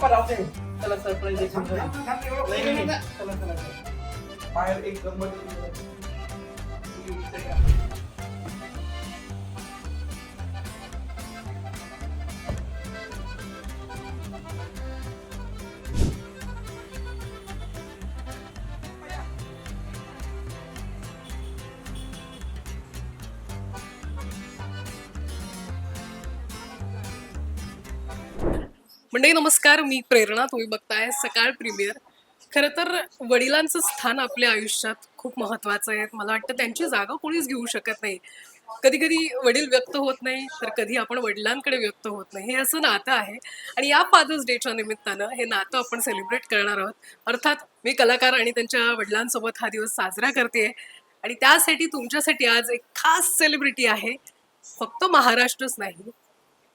पप्पा राहू दे चला सरप्राईज नाही नाही नाही. चला चला चला. बाहेर एक गंमत मंडळी नमस्कार मी प्रेरणा तुम्ही बघताय सकाळ प्रीमियर. खरं तर वडिलांचं स्थान आपल्या आयुष्यात खूप महत्वाचं आहे. मला वाटतं त्यांची जागा कोणीच घेऊ शकत नाही. कधी कधी वडील व्यक्त होत नाही तर कधी आपण वडिलांकडे व्यक्त होत नाही. हे असं नातं आहे. आणि या फादर्स डेच्या निमित्तानं हे नातं आपण सेलिब्रेट करणार आहोत. अर्थात मी कलाकार आणि त्यांच्या वडिलांसोबत हा दिवस साजरा करते आणि त्यासाठी तुमच्यासाठी आज एक खास सेलिब्रिटी आहे. फक्त महाराष्ट्रच नाही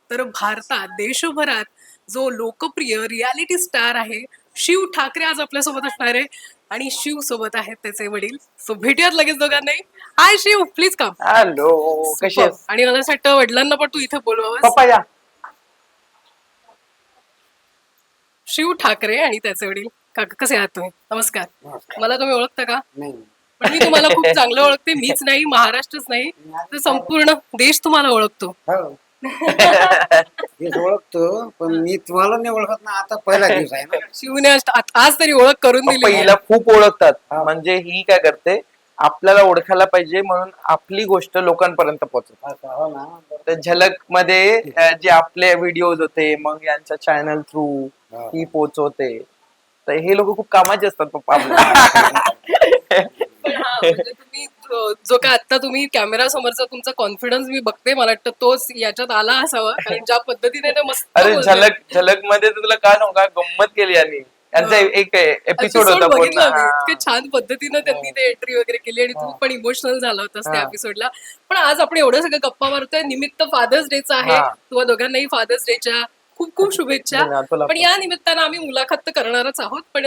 तर भारतात देशभरात जो लोकप्रिय रियालिटी स्टार आहे शिव ठाकरे आज आपल्यासोबत असणार आहे. आणि शिव सोबत आहेत त्याचे वडील. सो भेटूयात लगेच दोघांनाही. Hi Shiv. Please come hello कशी आहेस? आणि मला असं वाटतं वडिलांना पण तू इथे बोलवावं पप्पा या. शिव ठाकरे आणि त्याचे वडील. काका कसे आहात तुम्ही? नमस्कार. मला तुम्ही ओळखता का? नाही. पण मी तुम्हाला खूप चांगलं ओळखते. मीच नाही महाराष्ट्रच नाही. तर संपूर्ण देश तुम्हाला ओळखतो. हो. ओळखतो पण मी तुम्हाला नाही ओळखत ना आता पहिला दिवस आहे ना. शिवने आज आज तरी ओळख करून दिली पप्पा हिला खूप ओळखतात. म्हणजे ही काय करते आपल्याला ओळखायला पाहिजे म्हणून आपली गोष्ट लोकांपर्यंत पोहोचत असं हो ना. तर झलकमध्ये अं, जे आपले व्हिडिओज होते मग यांच्या चॅनल थ्रू हा. ही पोचवते तर हे लोक खूप कामाचे असतात पप्पा आपल्या पण हा, म्हणजे तुम्ही जो- जो काय आता तुम्ही कॅमेरा समोरचा तुमचा कॉन्फिडन्स मी बघते मला वाटतं तोच याच्यात आला असावा कारण ज्या पद्धतीने ते मस्त अरे. झलक झलकमध्ये तर तुला काय सांगू का गंमत केली यांनी यांचा एक एपिसोड होता पूर्ण बघितला मी. हा. इतके छान पद्धतीनं त्यांनी ते एंट्री वगैरे केली आणि तू पण इमोशनल झाला होतास त्या हा. एपिसोडला पण आज आपण एवढं सगळं गप्पा मारतोय निमित्त फादर्स डेचा आहे हा. दोघांनाही फादर्स डेच्या खूप खूप शुभेच्छा. पण. या निमित्तानं आम्ही मुलाखत तर करणारच आहोत. पण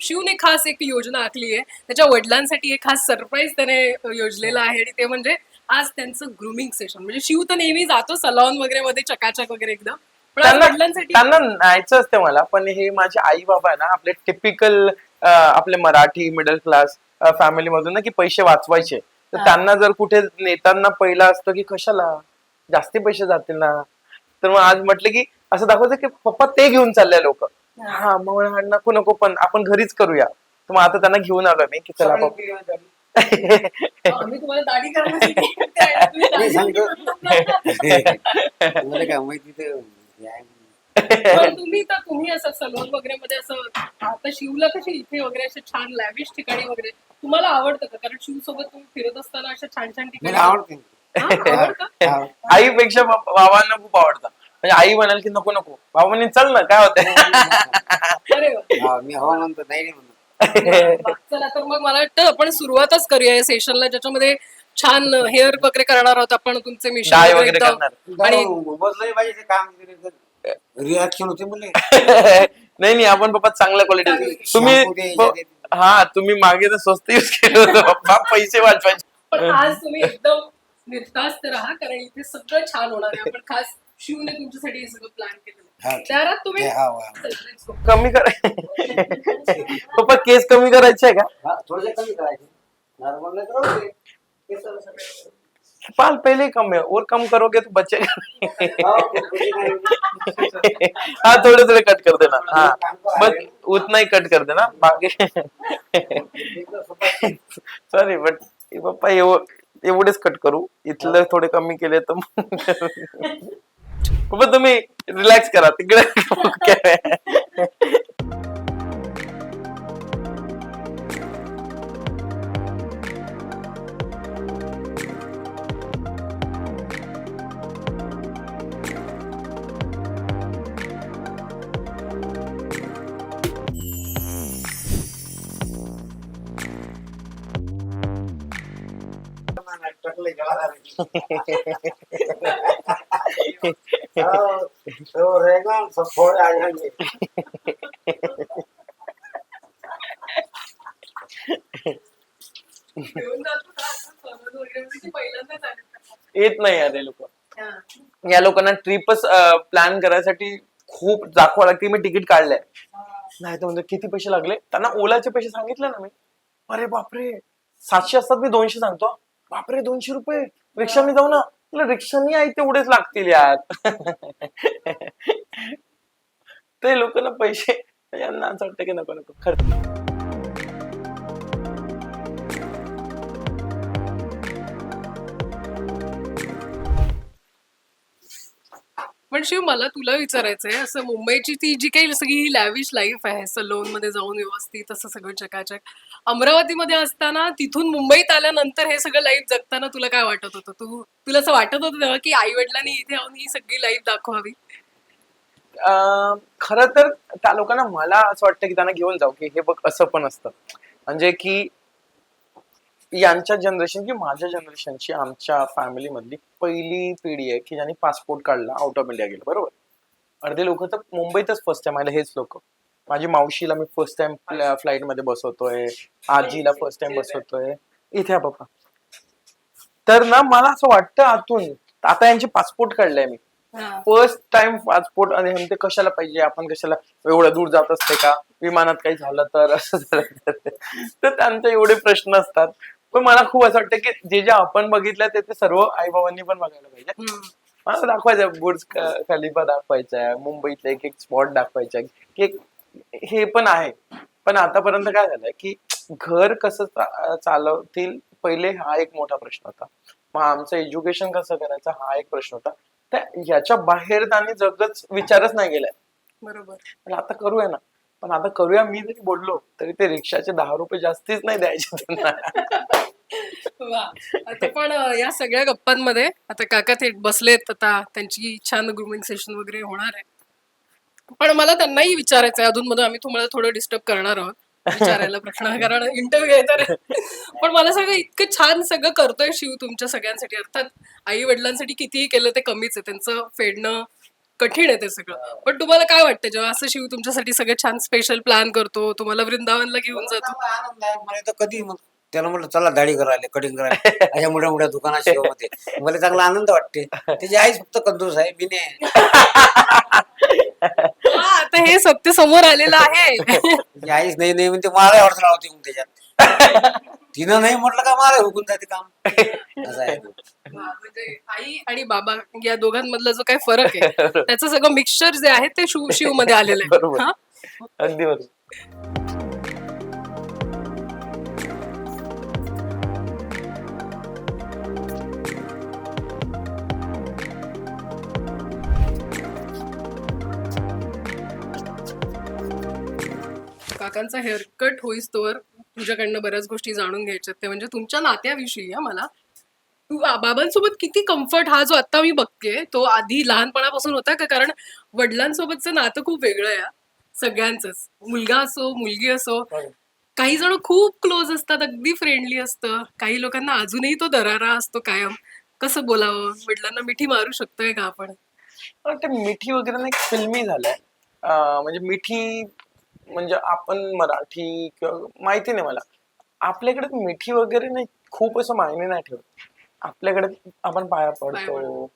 शिवने खास एक योजना आखली आहे. त्याच्या वडिलांसाठी एक खास सरप्राईज त्याने योजलेलं आहे. आणि ते म्हणजे आज त्यांचं ग्रुमिंग सेशन म्हणजे शिव तर नेहमी जातो सलॉन वगैरे मध्ये चकाचक वगैरे एकदम. त्यांना न्यायचं असते मला. पण हे माझे आई बाबा आहे ना आपले टिपिकल आपले मराठी मिडल क्लास फॅमिली मधून ना की पैसे वाचवायचे. तर. त्यांना जर कुठे नेताना पहिला असतं की कशाला? जास्ती पैसे जातील ना? तर मग आज म्हटलं की असं दाखवायचं की पप्पा ते घेऊन चालले लोक. हा. मग नको नको पण आपण घरीच करूया. तर मग आता त्यांना घेऊन आलो मी की चला पप्पा तुम्हाला काय माहिती ते हे आहे. पण तुम्ही तर तुम्ही असं सलून वगैरे मध्ये असं आता शिवला कशी इथे वगैरे असे छान लॅविश ठिकाणी वगैरे तुम्हाला आवडतं का? कारण शिव सोबत तुम्ही फिरत असताना अशा छान छान ठिकाणी मला आवडते. आईपेक्षा बाबांना खूप आवडतं. म्हणजे आई म्हणाल की नको नको. बाबा म्हणे चल ना काय होतंय? अरे वा. हा, मी हो म्हणतो नाही नाही म्हणतो. चला तर मग मला वाटतं आपण सुरुवातच करूया या सेशनला ज्याच्यामध्ये छान हेअर वगैरे करणार आहोत आपण तुमचे मिशन डाय वगैरे करणार. आणि बदलही पाहिजे ते काम रिॲक्शन होते मुले नाही नाही आपण पप्पा चांगल्या क्वालिटी तुम्ही Shampoo ते, प- ते- हा तुम्ही मागे तर स्वस्त युज केलं होतं पप्पा पैसे वाचवायचे. पण आज तुम्ही एकदम निर्धास्त राहा कारण इथे सगळं छान होणार आहे. आपण खास शिवने तुमच्यासाठी हे सगळं प्लॅन हा, केलेलं ठीक. त्यात तुम्ही. चल, let's go. कमी कर पप्पा केस कमी करायचे आहे का? हा, थोडेसे कमी करायचे. नॉर्मल नाही तर ते सगळं- सगळं. पाल पहले कम है और कम करोगे तो बचे हो, नाही. हाँ थोड़े थोड़े कट कर देना. हाँ. बस उतना ही कट कर देना. बाकी सॉरी बट पप्पा एव- एवढेच कट करू. इथलं थोडे कमी केले तर मग पप्पा तुम्ही रिलॅक्स करा तिकडे येत नाही अरे लोक. हा. या लोकांना ट्रिपच प्लॅन करायसाठी खूप दाखवा लागते. मी तिकीट काढलंय. नाही तर म्हणजे किती पैसे लागले? त्यांना ओलाचे पैसे सांगितले ना मी. अरे बापरे. सातशे असतात मी दोनशे सांगतो. बापरे दोनशे रुपये. रिक्षाने जाऊ ना. तुला रिक्षाने आहे तेवढेच लागतील यार. ते लोक ना पैसे यांना असं वाटतं की नको नको. खरं. पण शिव मला तुला विचारायचंय असं मुंबईची ती जी काही सगळी लॅविश लाईफ आहे सलोनमध्ये जाऊन व्यवस्थित असं सगळं चकाचक अमरावतीमध्ये असताना तिथून मुंबईत आल्यानंतर हे सगळं लाईफ जगताना तुला काय वाटत होतं? तू तुला असं वाटत होतं तेव्हा की आई वडिलांनी इथे येऊन ही सगळी लाईफ दाखवावी? खर खरं तर त्या लोकांना मला असं वाटतं की त्यांना घेऊन जाऊ की हे बघ असं पण असतं. म्हणजे की यांच्या जनरेशन की माझ्या जनरेशनची आमच्या फॅमिली मधली पहिली पिढी आहे की ज्यांनी पासपोर्ट काढला आउट ऑफ इंडिया गेलं बरोबर? अर्धे लोक तर मुंबईतच फर्स्ट टाइम आले हेच लोक. माझी मावशीला मी फर्स्ट टाइम फ्लाईटमध्ये बसवतोय आजीला फर्स्ट टाइम बसवतोय. इथे पप्पा. तर ना मला असं वाटतं आतून आता यांचे पासपोर्ट काढलाय मी. फर्स्ट टाइम पासपोर्ट आणि हे ते कशाला पाहिजे? आपण कशाला एवढं दूर जात असते का? विमानात काही झालं तर? असं झालं तर त्यांचे एवढे प्रश्न असतात. पण मला खूप असं वाटतं की जे जे आपण बघितलं ते ते सर्व आई बाबांनी पण बघायला पाहिजे. मला दाखवायचं बुर्ज खलिफा दाखवायचा आहे मुंबईतले एक एक स्पॉट दाखवायचा की हे पण आहे. पण आतापर्यंत काय झालंय की घर कसं चालवतील? पहिले हा एक मोठा प्रश्न होता. मग आमचं एज्युकेशन कसं करायचं? हा एक प्रश्न होता. तर याच्या बाहेर त्यांनी जगच विचारच नाही गेलाय. बरोबर. पण आता करूया ना. पण आता करूया मी जरी बोललो तरी ते रिक्षाचे दहा रुपये जास्तीच नाही द्यायचे त्यांना. वा. आता पण या सगळ्या गप्पांमध्ये आता काका थेट बसलेत आता त्यांची छान ग्रुमिंग सेशन वगैरे होणार आहे. पण मला त्यांनाही विचारायचं आहे अधून मधून आम्ही तुम्हाला थोडं डिस्टर्ब करणार आहोत विचारायला प्रश्न कारण इंटरव्ह्यू तर. पण मला सगळं इतकं छान सगळं करतोय शिव तुमच्या सगळ्यांसाठी. अर्थात आई वडिलांसाठी कितीही केलं ते कमीच आहे. त्यांचं फेडणं कठीण आहे ते सगळं. पण तुम्हाला काय वाटतं? जेव्हा असं शिव तुमच्यासाठी सगळं छान स्पेशल प्लॅन करतो तुम्हाला वृंदावनला घेऊन जातो. चांगला आनंद आहे. मला तर कधी मग त्याला म्हटलं चला दाढी करायला कटिंग करायला अशा मोठ्या मोठ्या दुकानात शिवामध्ये. मला चांगला आनंद वाटते. त्याची आईच फक्त कंजूस आहे मी नाही हा, आता हे सत्य समोर आलेलं आहे. त्याची आईच नाही नाही म्हणते मला अडचण लावते मग त्याच्यात. तिनं नाही म्हटलं का मला हुकून जाते काम असं आहे ते. म्हणजे आई आणि बाबा या दोघांमधला जो काही फरक आहे त्याचं सगळं मिक्सचर जे आहे ते शिव शिवमध्ये आलेलं आहे बरोबर. हा? अगदी बरोबर काकांचा हेअरकट होईस्तोवर तुझ्याकडनं बऱ्याच गोष्टी जाणून घ्यायच्यात ते म्हणजे तुमच्या नात्याविषयी हा मला. तू बाबांसोबत किती कम्फर्ट हा जो आता मी बघते तो आधी लहानपणापासून होता का? कारण वडिलांसोबतचं नातं खूप वेगळं आहे. सगळ्यांचंच. मुलगा असो मुलगी असो. काही जण खूप क्लोज असतात अगदी फ्रेंडली असतं. काही लोकांना अजूनही तो दरारा असतो कायम. कसं बोलावं? वडिलांना मिठी मारू शकतोय का आपण? पण ते मिठी वगैरे ना एक फिल्मी झालंय. म्हणजे मिठी म्हणजे आपण मराठी किंवा माहिती नाही मला. आपल्याकडे मिठी वगैरे नाही खूप असं मायने नाही ठेवत. आपल्याकडे आपण पाया पडतो.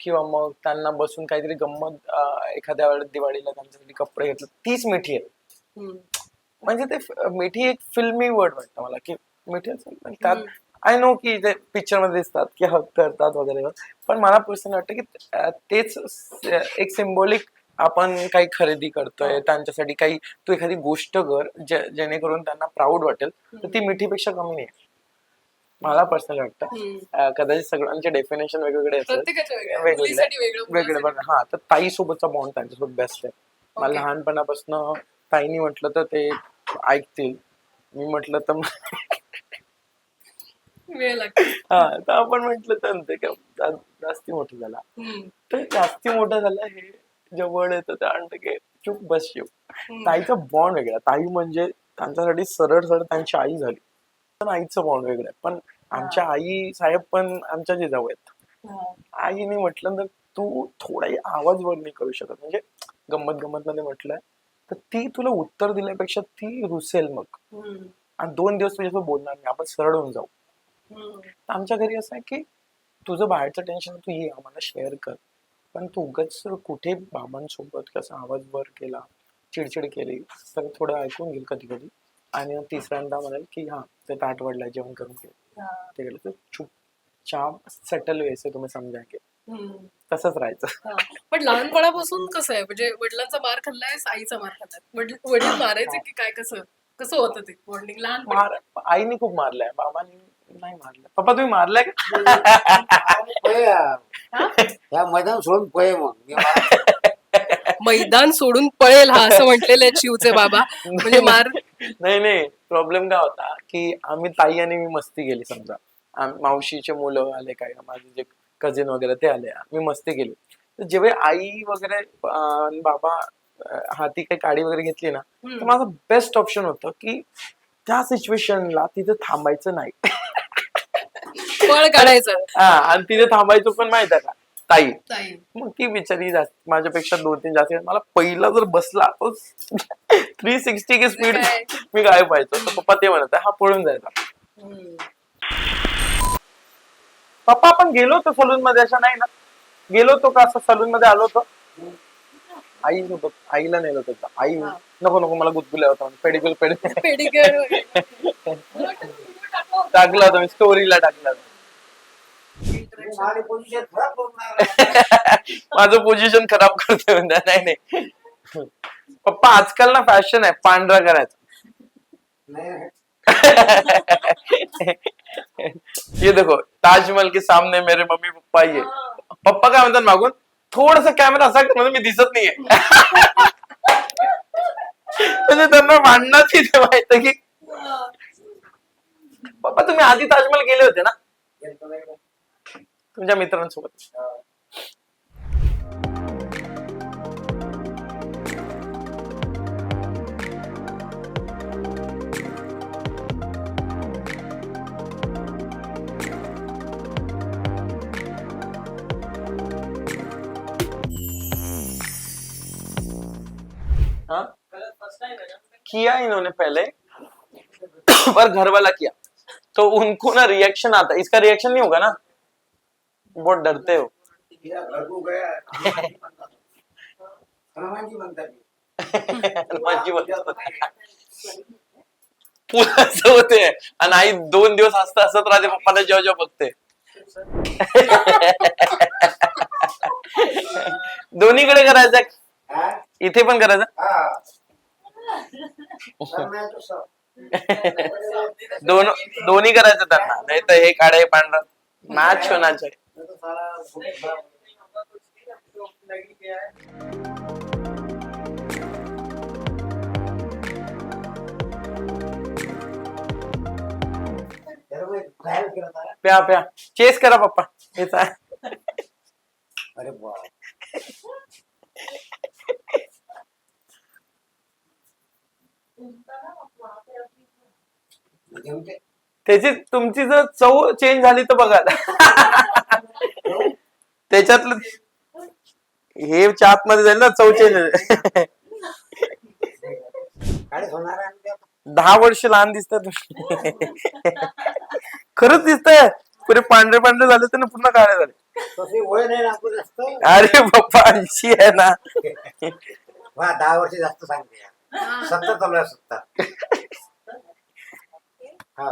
किंवा मग त्यांना बसून काहीतरी गंमत एखाद्या वेळेस दिवाळीला त्यांच्यासाठी कपडे घेतले तीच मिठी आहे. म्हणजे ते मिठी एक फिल्मी वर्ड वाटतं मला की मिठी असेल त्यात आय नो की ते पिक्चरमध्ये दिसतात की हक करतात वगैरे. पण मला पर्सनली वाटतं की तेच एक सिम्बॉलिक आपण काही खरेदी करतोय त्यांच्यासाठी काही तू एखादी गोष्ट कर जे- जेणेकरून त्यांना प्राऊड वाटेल तर ती मिठीपेक्षा कमी नाही. मला पर्सनली वाटतं. अं, कदाचित सगळ्यांचे डेफिनेशन वेगवेगळे असेल. प्रत्येकाचं वेगळं. वेगवेगळे. मुलीसाठी वेगळं, वेगळे मुलासाठी पण हा तर ताई सोबतचा बॉन्ड त्यांच्यासोबत बेस्ट आहे. मला Okay. लहानपणापासून ताईनी म्हटलं तर ते ऐकतील. मी म्हटलं तर वेळ लागतो. हा तर आपण म्हटलं तर ते का जा- जास्ती मोठं झाला. हम्म. तर जास्ती मोठं झालं हे जवळ येतं ते आणतं की चूप बस हम्म. ताईचा बॉन्ड वेगळा. ताई म्हणजे त्यांच्यासाठी सरळ सरळ त्यांची आई झाली. पण आईचं बॉन्ड वेगळं आहे. पण आमच्या आई साहेब पण आमच्या जिजाऊ आहेत. आईने म्हटलं तर तू थोडाही आवाज वर नाही करू शकत. म्हणजे गंमत गंमत मध्ये म्हटलंय तर ती तुला उत्तर दिल्यापेक्षा ती रुसेल मग. आणि दोन दिवस तुझ्यासोबत बोलणार नाही. आपण सरळ होऊन जाऊ. आमच्या घरी असं आहे की तुझं बाहेरचं टेन्शन तू ये आम्हाला शेअर कर. पण तू उगाच कुठे बाबांसोबत कसा आवाज वर केला चिडचिड केली तर थोडं ऐकून घेईल कधी कधी आणि तिसऱ्यांदा म्हणाल की हा ते ताट वडला जेवण करून घे ते केलं तर चुपचाप सेटल व्हायचं तुम्ही समजा की. तसंच राहायचं. हा. पण लहानपणापासून कसं आहे म्हणजे वडिलांचा मार खाल्लाय आईचा मार खाल्लाय वडील वडील मारायचे की काय कसं? कसं होतं ते? बॉन्डिंग लहानपणी मार आईने खूप मारलाय बाबांनी नाही मारलं. पप्पा तुम्ही मारलाय का? या मैदान सोडून पळे मग. मी मैदान सोडून पळेल हा असं म्हटलेलं आहे शिवचे बाबा. म्हणजे मार. नाही नाही. प्रॉब्लेम काय होता की आम्ही ताई आणि मी मस्ती केली समजा. आम- मावशीचे मुलं आले काय माझे जे कझिन वगैरे ते आले. मी मस्ती केली. तर जेव्हा आई वगैरे अं, आणि बाबा अं, हाती काही काडी वगैरे घेतली ना तर माझं बेस्ट ऑप्शन होतं की त्या सिच्युएशनला तिथे थांबायचं नाही. पळ काढायचं. हा आणि तिथे थांबायचं पण माहीत आहे का? ताई. ताई. मग ती बिचारी जास्त माझ्यापेक्षा दोन तीन जास्त मला पहिला जर बसला तो थ्री सिक्स्टी की स्पीड काय? मी काय पाहिजे तर पप्पा ते म्हणत हा पळून जायचा. हम्म. पप्पा आपण गेलो होतो सलून मध्ये असं नाही ना? गेलो होतो का असं सलून मध्ये आलो होतो? आई सोबत आईला नेलं होतं. आई. नको नको मला गुदगुल्या होता पेडिकल पेड पेडिक्युअर वगैरे. टाकला मी स्टोरीला टाकला. माझी पोझिशन खराब करतोय म्हणता. नाही नाही पप्पा आजकाल ना फॅशन आहे पांढरा करायचा ये देखो ताजमहल के सामने मेरे मम्मी पप्पा ये पप्पा काय म्हणतात मागून थोडस कॅमेरा असा म्हणजे मी दिसत नाहीये म्हणजे त्यांना भांडणाच इथे माहित की पप्पा तुम्ही आधी ताजमहल गेले होते ना? तुमच्या मित्रांसोबत. हाँ. किया इन्होंने पहले पर घर वाला किया। तो उनको ना रिएक्शन आता है। इसका रिएक्शन नहीं होगा ना? बहुत डरते हो। असं होते आणि आई दोन दिवस हसत हसत राहते पप्पाला जेव्हा जेव्हा बघते। दोन्हीकडे करायचं हा? इथे पण करायचं हा. दोन दोन्ही करायचं त्यांना नाही तर हे काढा हे पांढरा मॅच होणार नाही तर साला खूप खराब. यार मी काय करत आहे? प्या प्या चेस करा पप्पा हेच आहे अरे बाप जेवते? त्याची तुमची जर चव चेंज झाली तर बघा. त्याच्यातलं हे चात मध्ये जाईल ना चव चेंज. दहा वर्ष लहान दिसतात तुम्ही. खरंच दिसतंय. पुरे पांढरे पांढरे झाले तर पूर्ण काळे झाले. अरे पप्पा ऐंशी आहे ना. दहा वर्ष जास्त सांगते. सत्तर चालू आहे हा.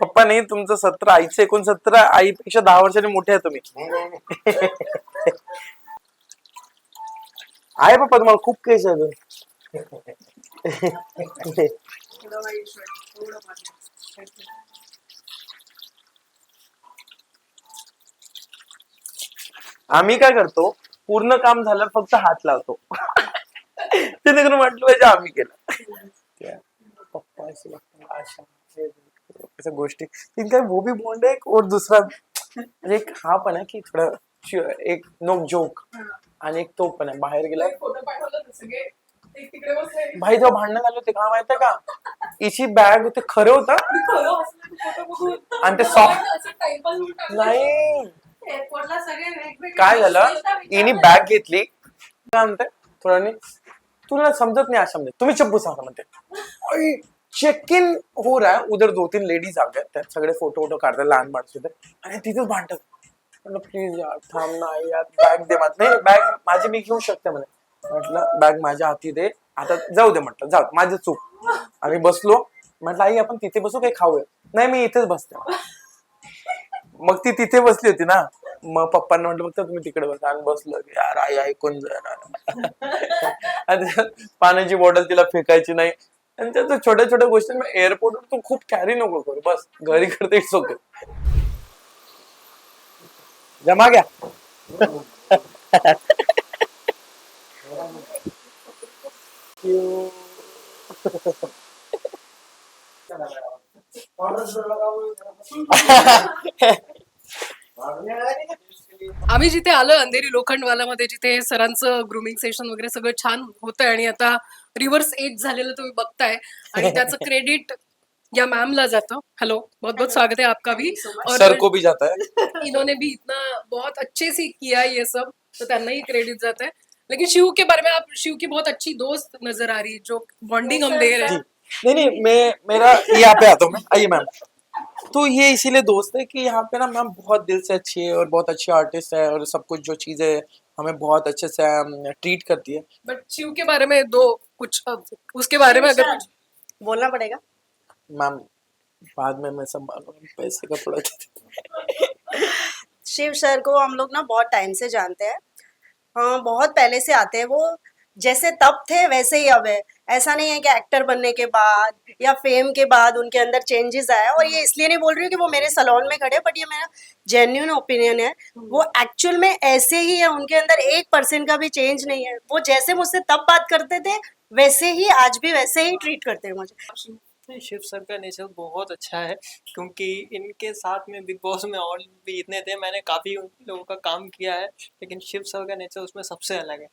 पप्पा नाही तुमचं सतरा आईचं एकोणसत्तर आईपेक्षा दहा वर्षांनी मोठे आहे तुम्ही. नाही नाही नाही. आहे पप्पा तुम्हाला खूप केस आहे अजून आम्ही काय करतो पूर्ण काम झालं फक्त हात लावतो. ते करून म्हटलं पाहिजे आम्ही केलं. पप्पा ऐसे लगता है, आशा हे- ऐसा गोष्टी. इनका वो भी बॉन्ड है और दूसरा म्हणजे एक हा पण आहे की थोडं एक नोक जोक आणि एक तो पण आहे. बाहेर गेला. एक भाई जेव्हा भांडणं झालं होते का माहितीये का? हिची बॅग होते खरं होतं. ते. आणि ते असं टाकलं. नाही. काय झालं. हिने बॅग घेतली. काय म्हणते? थोड्याने तुला समजत नहीं आशा तुम्ही चप्पू सांगा म्हणते. चेक इन हो रहा है उधर दो तीन लेडीज आ गए त्यात सगळे फोटो वोटो काढतात लहान माणसं आणि तिथेच भांडतात. म्हटलं प्लीज यार थांब ना यार बॅग दे माझी नाही बॅग माझी मी घेऊ शकते म्हणे. म्हटलं बॅग माझ्या हाती दे. आता जाऊ दे म्हटलं. जाऊ माझी चूक. आम्ही बसलो. म्हटलं आई आपण तिथे बसू काही खाऊया? नाही मी इथेच बसते. मग ती तिथे बसली होती ना. मग पप्पांना म्हटलं फक्त तुम्ही तिकडे बसा. आणि बसलो यार आई ऐकून जा पाण्याची बॉटल तिला फेकायची नाही. आणि त्या छोट्या छोट्या गोष्टी एअरपोर्टवर तू खूप कॅरी नको करू. बस घरी करते इट्स ओके जमा घ्या आम्ही जिथे आलो अंधेरी लोखंडवालामध्ये जिथे सरांचं ग्रुमिंग सेशन वगैरे सगळं छान होतंय आणि आता रिव्हर्स एज झालेलं तुम्ही बघताय आणि त्याचं क्रेडिट या मॅमला जातं. हेलो बहुत बहुत स्वागत है आपका भी. सर को भी जाता है. इन्होंने भी इतना बहुत अच्छे से किया ये सब तो त्यांना ही क्रेडिट जाता है लेकिन शिव के बारे में आप शिव की बहुत अच्छी दोस्त नज़र आ रही है जो बॉन्डिंग हम दे रहे हैं. नहीं नहीं मैं मेरा यहाँ पे आता हूँ मैं। आइए मैम तो ये इसीलिए दोस्त है कि यहाँ पे ना मैम बहुत दिल से अच्छी है और बहुत अच्छी आर्टिस्ट है और सब कुछ जो चीज़ें हमें बहुत अच्छे से ट्रीट करती है। बट शिव के बारे में दो कुछ उसके बारे में अगर कुछ बोलना पड़ेगा? मैम बाद में मैं संभालूँगा पैसे का थोड़ा शिव सर को हम लोग ना बहुत टाइम से जानते हैं। हाँ बहुत पहले से आते हैं वो। जैसे तब थे वैसे ही अब है। ऐसा नहीं है कि एक्टर बनने के बाद या फेम के बाद उनके अंदर चेंजेस आया और ये इसलिए नहीं बोल रही हूँ कि वो मेरे सलोन में खड़े बट ये मेरा जेन्यून ओपिनियन है। वो एक्चुअल में ऐसे ही है उनके अंदर एक परसेंट का भी चेंज नहीं है। वो जैसे मुझसे तब बात करते थे वैसे ही आज भी वैसे ही ट्रीट करते हैं मुझे। शिव सर का नेचर बहुत अच्छा है क्योंकि इनके साथ में बिग बॉस में और भी इतने थे मैंने काफ़ी उन लोगों का काम किया है लेकिन शिव सर का नेचर उसमें सबसे अलग है।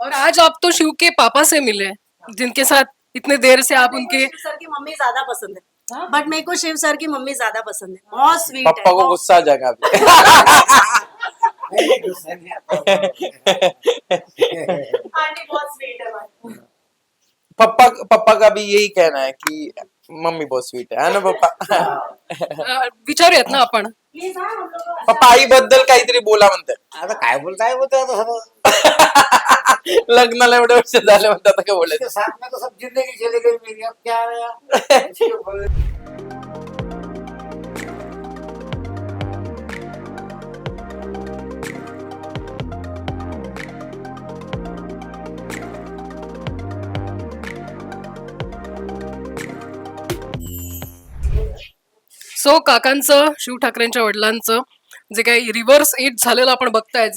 और आज आप तो शिव के पापा से मिले जिनके साथ इतने देर से आप उनके शिव सर की मम्मी ज़्यादा पसंद है। बट मेरे को शिव सर की मम्मी ज़्यादा पसंद है। बहुत स्वीट है पप्पा को गुस्सा आ जाएगा आंटी बहुत स्वीट है पप्पा पप्पा का भी यही कहना है कि मम्मी बहुत स्वीट है है ना पप्पा विचारूयात ना आपण? हाँ पप्पा आई बद्दल काहीतरी बोला म्हणते आता काय बोलताय बोलतो आता लग्नाला एवढे वर्ष झाले म्हणतात आता काय बोलायचं? इसके साथ में तो सब जिंदगी चली गई मेरी अब क्या यार सो काकांचं शिव ठाकरेंच्या वडिलांचं जे काही रिव्हर्स एज झालेलं आपण बघताय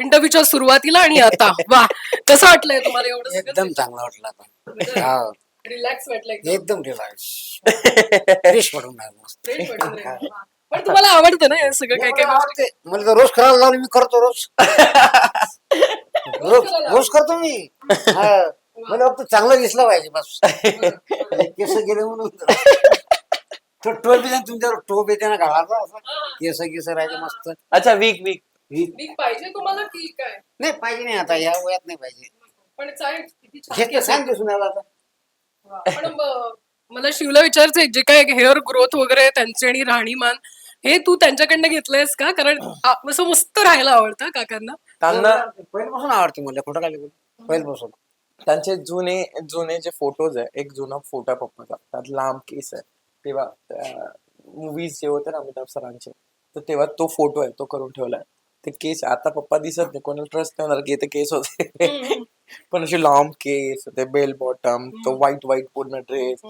इंटरव्ह्यूच्या सुरुवातीला आणि आता. वा कसं वाटलंय तुम्हाला एवढं एकदम चांगला वाटला आता. हा. रिलॅक्स वाटलंय एकदम. रिलॅक्स फ्रेश पडून राहिलो. मस्त Fresh वाटून राहिलं. वा. पण तुम्हाला आवडतं ना हे सगळं काय काय गोष्टी? आवडते. मला तर रोज करायला लावलं मी करतो रोज. रोज रोज करतो मी. हा. मला फक्त चांगलं दिसलं पाहिजे बस. केस गेले म्हणून. तो टोप येते ना तुमच्यावर टोप येते ना घालाचा असं. केस केस राहायचे मस्त. अच्छा वीक वीक पाहिजे तुम्हाला की काय? नाही पाहिजे नाही आता या वयात नाही पाहिजे. पण चालेल किती छान आता. पण ब- मला शिवला विचारायचंय जे काय हेअर ग्रोथ वगैरे त्यांचे आणि राहणीमान हे तू त्यांच्याकडनं घेतलंयस का? कारण आ- असं मस्त राहायला आवडतं काकांना. त्यांना पहिल्यापासून आवडते मला खोटं काय पहिल्यापासून. त्यांचे जुने जुने जे फोटोज आहे एक जुना फोटो आहे पप्पाचा. त्यात लांब केस आहे. तेव्हा मूवीज जे होते ना अमिताभ सरांचे तर तेव्हा तो फोटो आहे तो करून ठेवलाय. ते केस आता पप्पा दिसत नाही. कोणाला ट्रस्ट नाही होणार की ते केस होते. पण असे लांब केस ते बेल बॉटम तो व्हाईट व्हाईट पूर्ण ड्रेस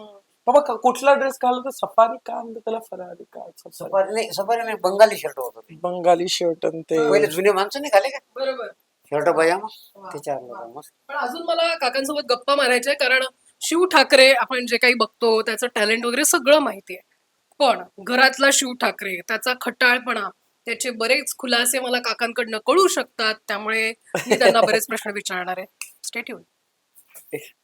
बाबा का- कुठला ड्रेस घालतो सफारी का म्हणतो त्याला? फरारी काय सफारी. नाही सफारी नाही बंगाली शर्ट होत होते. बंगाली शर्ट आणि ते पहिले जुने माणसं नाही खाले का? बरोबर. शर्ट त्याच्यावर मस्त. पण अजून मला काकांसोबत गप्पा मारायच्या कारण शिव ठाकरे आपण जे काही बघतो त्याचं टॅलेंट वगैरे सगळं माहिती आहे. पण घरातला शिव ठाकरे त्याचा खटाळपणा त्याचे बरेच खुलासे मला काकांकडनं कळू शकतात त्यामुळे मी त्यांना बरेच प्रश्न विचारणार आहे. स्टेट